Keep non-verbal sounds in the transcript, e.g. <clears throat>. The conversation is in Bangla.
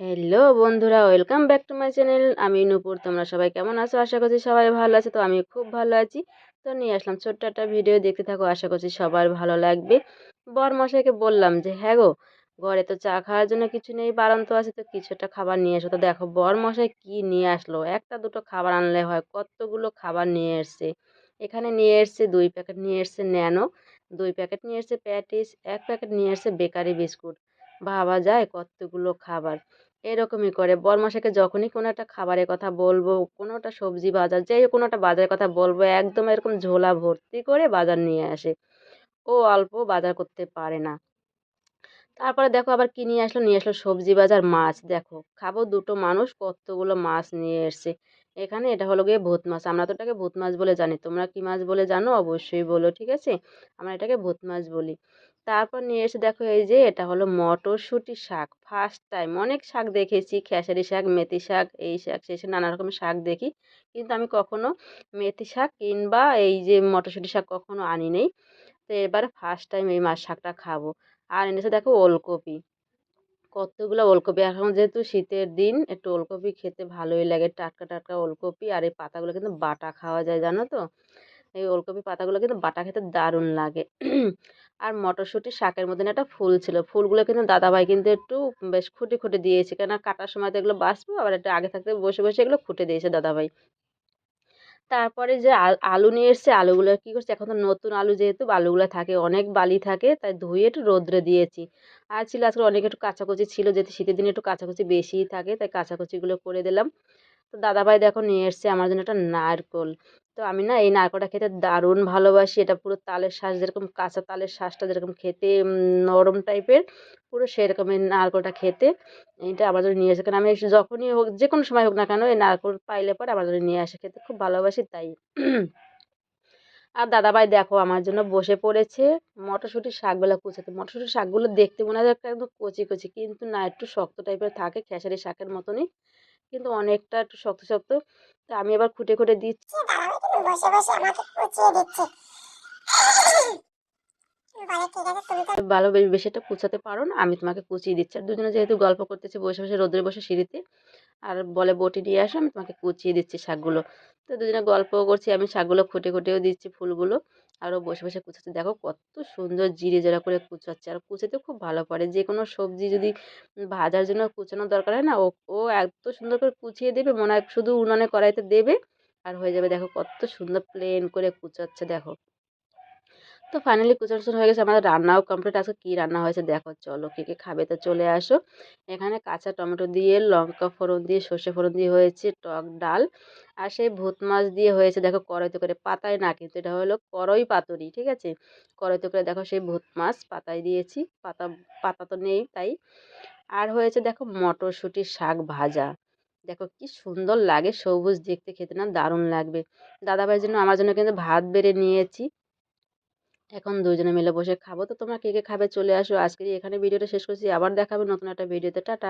হ্যালো বন্ধুরা welcome back to my channel আমি নূপুর, তোমরা সবাই কেমন আছো? আশা করছি সবাই ভালো আছে, তো আমি খুব ভালো আছি। তো নিয়ে আসলাম ছোট্ট একটা ভিডিও দেখতে থাকো, আশা করছি সবার ভালো লাগবে। বর মশাইকে বললাম যে হ্যাঁ গো, ঘরে তো চা খাওয়ার জন্য কিছু নেই বারান্ত আছে, তো কিছু একটা খাবার নিয়ে এসো। তো দেখো বর মশাই কী নিয়ে আসলো? একটা দুটো খাবার আনলে হয়, কতগুলো খাবার নিয়ে এসছে? এখানে নিয়ে এসছে দুই প্যাকেট নিয়ে এসছে ন্যানো, দুই প্যাকেট নিয়ে এসছে প্যাটিস, এক প্যাকেট নিয়ে এসছে বেকারি বিস্কুট। ভাবা যায় কতগুলো খাবার। এরকমই করে। বরমাসাকে যখনই কোনো একটা খাবারের কথা বলব, কোনো একটা সবজি বাজার কোনো একটা বাজারের কথা বলব, একদম এরকম ঝোলা ভর্তি করে বাজার নিয়ে আসে। ও অল্প বাজার করতে পারে না। তারপরে দেখো আবার কি নিয়ে আসলো? নিয়ে আসলো সবজি বাজার মাছ। দেখো, খাব দুটো মানুষ, কতগুলো মাছ নিয়ে এসছে। এখানে এটা হলো গিয়ে ভূত মাছ। আমরা তো এটাকে ভূত মাছ বলে জানি। তোমরা কি মাছ বলে জানো? অবশ্যই বলো, ঠিক আছে? আমরা এটাকে ভূত মাছ বলি। তারপর নিয়ে এসে দেখো এই যে এটা হলো মটরশুঁটি শাক। ফার্স্ট টাইম অনেক শাক দেখেছি, খেসারি শাক, মেথি শাক, এই শাক, সেই শাক, নানা রকমের শাক দেখি। কিন্তু আমি কখনো মেথি শাক কিংবা এই যে মটরশুঁটি শাক কখনো আনি নেই। তো এবারে ফার্স্ট টাইম এই মাছ শাকটা খাব। আর এনেছে দেখো ওলকপি। কতগুলো ওলকপি। এখন যেহেতু শীতের দিন, একটু ওলকপি খেতে ভালোই লাগে। টাটকা টাটকা ওলকপি আর এই পাতাগুলো কিন্তু বাটা খাওয়া যায়, জানো তো? এই ওলকপি পাতাগুলো কিন্তু বাটা খেতে দারুণ লাগে। আর মটরশুঁটি শাকের মধ্যে একটা ফুল ছিল। ফুলগুলো কিন্তু দাদাভাই কিন্তু একটু বেশ খুঁটে খুঁটে দিয়েছে। কেন কাটার সময় তো এগুলো বাঁচবো, আবার একটু আগে থাকতে বসে বসে এগুলো খুঁটে দিয়েছে দাদাভাই। তারপরে যে আলু নিয়ে এসছে, আলুগুলো কী করছে? এখন তো নতুন আলু যেহেতু আলুগুলো থাকে, অনেক বালি থাকে, তাই ধুয়ে একটু রোদ্রে দিয়েছি। আর ছিল আজকে অনেক একটু কাঁচাকুচি ছিল, যেহেতু শীতের দিনে একটু কাঁচাকুচি বেশিই থাকে, তাই কাঁচাকুচিগুলো করে দিলাম। তো দাদাভাই দেখো নিয়ে এসছে আমার জন্য একটা নারকোল। তো আমি না এই নারকোলটা খেতে দারুণ ভালোবাসি। এটা পুরো তালের শ্বাস যেরকম, কাঁচা তালের শ্বাসটা যেরকম খেতে নরম টাইপের, পুরো সেরকমই নারকোলটা খেতে। এইটা আমার জন্য নিয়ে আসে কারণ আমি যখনই হোক যে কোনো সময় হোক না কেন, এই নারকোল পাইলে পরে আমার জন্য নিয়ে আসে খেতে। খুব ভালোবাসি, তাই। <clears throat> আর দাদাভাই দেখো আমার জন্য বসে পড়েছে মটরশুঁটির শাকগুলো কুচাতে। মটরশুঁটির শাকগুলো দেখতে মনে হয় একটা একদম কচি কচি, কিন্তু না, একটু শক্ত টাইপের থাকে, খেসারি শাকের মতনই। কিন্তু অনেকটা একটু শক্ত শক্ত তো আমি এবার খুঁটে খুঁটে দিচ্ছি। বসে বসে আমাকে কুচিয়ে দিচ্ছে। ভালো বেশ বেশি একটা কুচাতে পারো না আমি তোমাকে কুচিয়ে দিচ্ছি। আর দুজনে যেহেতু গল্প করতেছি বসে বসে রোদ্রে বসে সিঁড়িতে আর বলে বটি নিয়ে আসো আমি তোমাকে কুচিয়ে দিচ্ছি শাকগুলো। তো দুজনে গল্পও করছি আমি শাকগুলো খুঁটে খুঁটেও দিচ্ছি ফুলগুলো। আরও বসে বসে কুচাচ্ছে। দেখো কত সুন্দর জিরে জেরা করে কুচাচ্ছে। আর কুচাতে খুব ভালো পারে। যে কোনো সবজি যদি ভাজার জন্য কুচানোর দরকার হয় না, ও ও এত সুন্দর করে কুচিয়ে দেবে, মনে হয় শুধু উনানে কড়াইতে দেবে, আর হয়ে যাবে। দেখো কত সুন্দর প্লেন করে কুচাচ্ছে, দেখো। তো ফাইনালি কুচার হয়ে গেছে, আমাদের রান্নাও কমপ্লিট আজকে কী রান্না হয়েছে দেখো, চলো কে কে খাবে তো চলে আসো। এখানে কাঁচা টমেটো দিয়ে, লঙ্কা ফোড়ন দিয়ে, সর্ষে ফোড়ন দিয়ে হয়েছে টক ডাল, আর সেই ভূত মাছ দিয়ে হয়েছে দেখো কড়াইতে করে পাতায় না, কিন্তু এটা হলো করই পাতুরি, ঠিক আছে? কড়াইতে করে দেখো সেই ভূত মাছ পাতায় দিয়েছি, পাতা পাতা তো নেই তাই। আর হয়েছে দেখো মটরশুঁটির শাক ভাজা, দেখো কি সুন্দর লাগে, সবুজ দেখতে খেতে না দারুণ লাগবে। দাদাভাইয়ের জন্য, আমার জন্য কিন্তু ভাত বেড়ে নিয়েছি। এখন দুজনে মিলে বসে খাব। তো তোমরা কে কে খাবে চলে আসো। আজকের এখানে ভিডিওটা শেষ করছি। আবার দেখাবে নতুন একটা ভিডিওতে। টাটা।